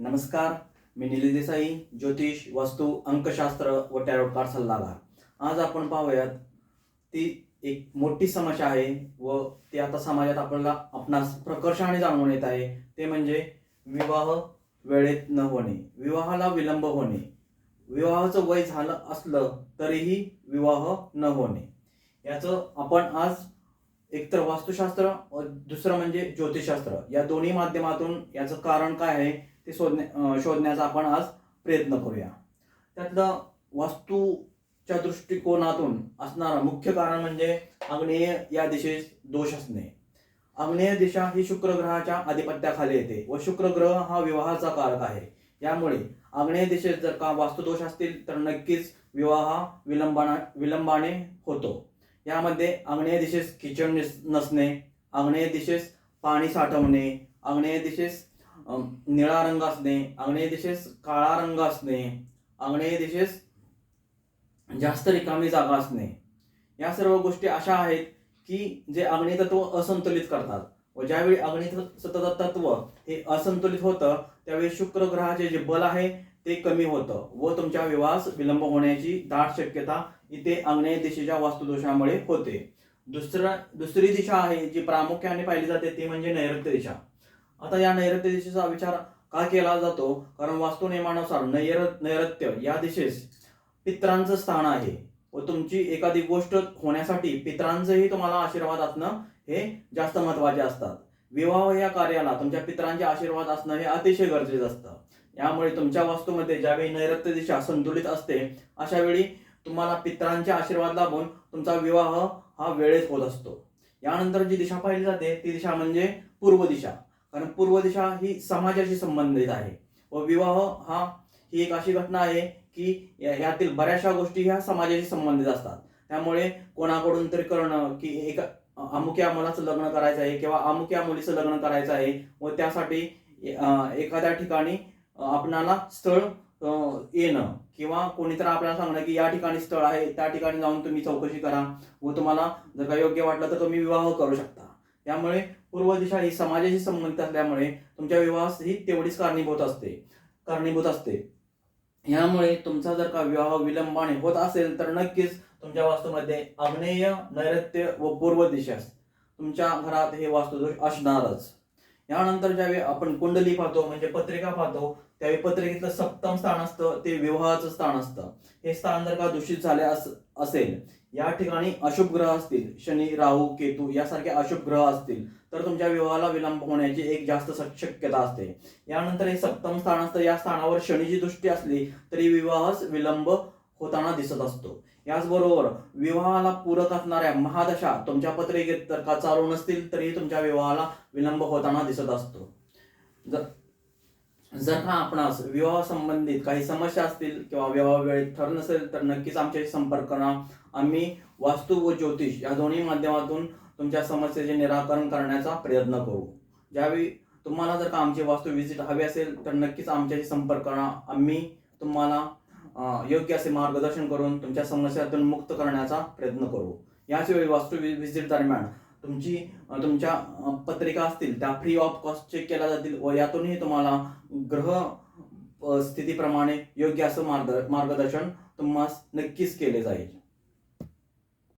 नमस्कार मी निलेश देसाई ज्योतिष वास्तू अंकशास्त्र व टॅरोट कार्ड सल्लागार. आज आपण पाहूयात ती एक मोठी समस्या आहे व ती आता समाजात आपल्याला आपणास प्रकर्षाने जाणून येत आहे. ते म्हणजे विवाह वेळेत न होणे विवाहाला विलंब होणे. विवाहाचं वय झालं असलं तरीही विवाह न होणे. याचं आपण आज एकतर वास्तुशास्त्र दुसरं म्हणजे ज्योतिषशास्त्र. या दोन्ही माध्यमातून याचं कारण काय आहे ते शोधण्या शोधण्याचा आपण आज प्रयत्न करूया. त्यातलं वास्तूच्या दृष्टिकोनातून असणारं मुख्य कारण म्हणजे आग्नेय या दिशेस दोष असणे. आग्नेय दिशा ही शुक्र ग्रहाच्या आधिपत्याखाली येते व शुक्र ग्रह हा विवाहाचा कारक आहे. यामुळे आग्नेय दिशेत जर का वास्तुदोष असतील तर नक्कीच विवाह विलंबाना विलंबाने होतो. यामध्ये आग्नेय दिशेस किचन नस- नसणे आग्नेय दिशेस पाणी साठवणे आग्नेय दिशेस निळा रंग असणे आग्नेय दिशेस काळा रंग असणे आग्नेय दिशेस जास्त रिकामी जागा असणे. या सर्व गोष्टी अशा आहेत की जे अग्नितत्व असंतुलित करतात. व ज्यावेळी अग्नी तत्व हे असंतुलित होतं त्यावेळी शुक्र ग्रहाचे जे बल आहे ते कमी होतं व तुमच्या विवाहास विलंब होण्याची दाट शक्यता इथे आग्नेय दिशेच्या वास्तुदोषामुळे होते. दुसरा दुसरी दिशा आहे जी प्रामुख्याने पाहिली जाते ती म्हणजे नैऋत्य दिशा. आता या नैऋत्य दिशेचा विचार का केला जातो? कारण वास्तू नियमानुसार नैर नैऋत्य या दिशेस पित्रांचं स्थान आहे व तुमची एखादी गोष्ट होण्यासाठी पित्रांचंही तुम्हाला आशीर्वाद असणं हे जास्त महत्त्वाचे असतात. विवाह या कार्याला तुमच्या पित्रांचे आशीर्वाद असणं हे अतिशय गरजेचं असतं. यामुळे तुमच्या वास्तूमध्ये ज्यावेळी नैऋत्य दिशा संतुलित असते अशा वेळी तुम्हाला पित्रांचे आशीर्वाद लाभून तुमचा विवाह हा वेळेत होत असतो. यानंतर जी दिशा पाहिली जाते ती दिशा म्हणजे पूर्व दिशा. कारण पूर्व दिशा ही समाजाशी संबंधित आहे. व विवाह हा ही एक अशी घटना आहे की यातील बऱ्याचशा गोष्टी ह्या समाजाशी संबंधित असतात. त्यामुळे कोणाकडून तरी करणं की एक अमुक्या मुलाचं लग्न करायचं आहे किंवा अमुक्या मुलीचं लग्न करायचं आहे व त्यासाठी एखाद्या ठिकाणी आपणाला स्थळ येणं किंवा कोणीतरी आपल्याला सांगणं की या ठिकाणी स्थळ आहे त्या ठिकाणी जाऊन तुम्ही चौकशी करा व तुम्हाला जर का योग्य वाटलं तर तुम्ही विवाह करू शकता. त्यामुळे पूर्व दिशा ही समाजाशी संबंधित असल्यामुळे तुमच्या विवाहास ही तेवढीच कारणीभूत असते कारणीभूत असते. यामुळे तुमचा जर का विवाह विलंबाने होत असेल तर नक्कीच तुमच्या वास्तूमध्ये आग्नेय नैऋत्य व पूर्व दिशास तुमच्या घरात हे वास्तुदोष असणारच. यानंतर ज्यावेळी आपण कुंडली पाहतो म्हणजे पत्रिका पाहतो त्यावेळी पत्रिकेतलं सप्तम स्थान असतं ते विवाहाचं स्थान असतं. हे स्थान जर का दूषित झाले असेल या ठिकाणी अशुभ ग्रह असतील शनी राहू केतू यासारखे अशुभ ग्रह असतील तर तुमच्या विवाहाला विलंब होण्याची एक जास्त शक्यता असते. यानंतर हे सप्तम स्थान असतं या स्थानावर शनीची दृष्टी असली तरी विवाहच विलंब होताना दिसत असतो. याचबरोबर विवाहाला पूरक असणाऱ्या महादशा तुमच्या पत्रिकेत तर का चालू नसतील तरी तुमच्या विवाहाला विलंब होताना दिसत असतो. जर जर का आपणास विवाह संबंधित काही समस्या असतील किंवा विवाह वेळेत ठर नसेल तर नक्कीच आमच्याशी संपर्क करा. आम्ही वास्तू व ज्योतिष या दोन्ही माध्यमातून तुमच्या समस्येचे निराकरण करण्याचा प्रयत्न करू. ज्यावेळी तुम्हाला जर का आमची वास्तू व्हिजिट हवी असेल तर नक्कीच आमच्याशी संपर्क करा. आम्ही तुम्हाला योग्य असे मार्गदर्शन करून तुमच्या समस्यातून मुक्त करण्याचा प्रयत्न करू. याच वेळी वास्तू व्हिजिट दरम्यान तुमची तुमच्या पत्रिका असतील त्या फ्री ऑफ कॉस्ट चेक केल्या जातील व यातूनही तुम्हाला ग्रह स्थितीप्रमाणे योग्य असं मार्ग मार्गदर्शन तुम्हाला नक्कीच केले जाईल.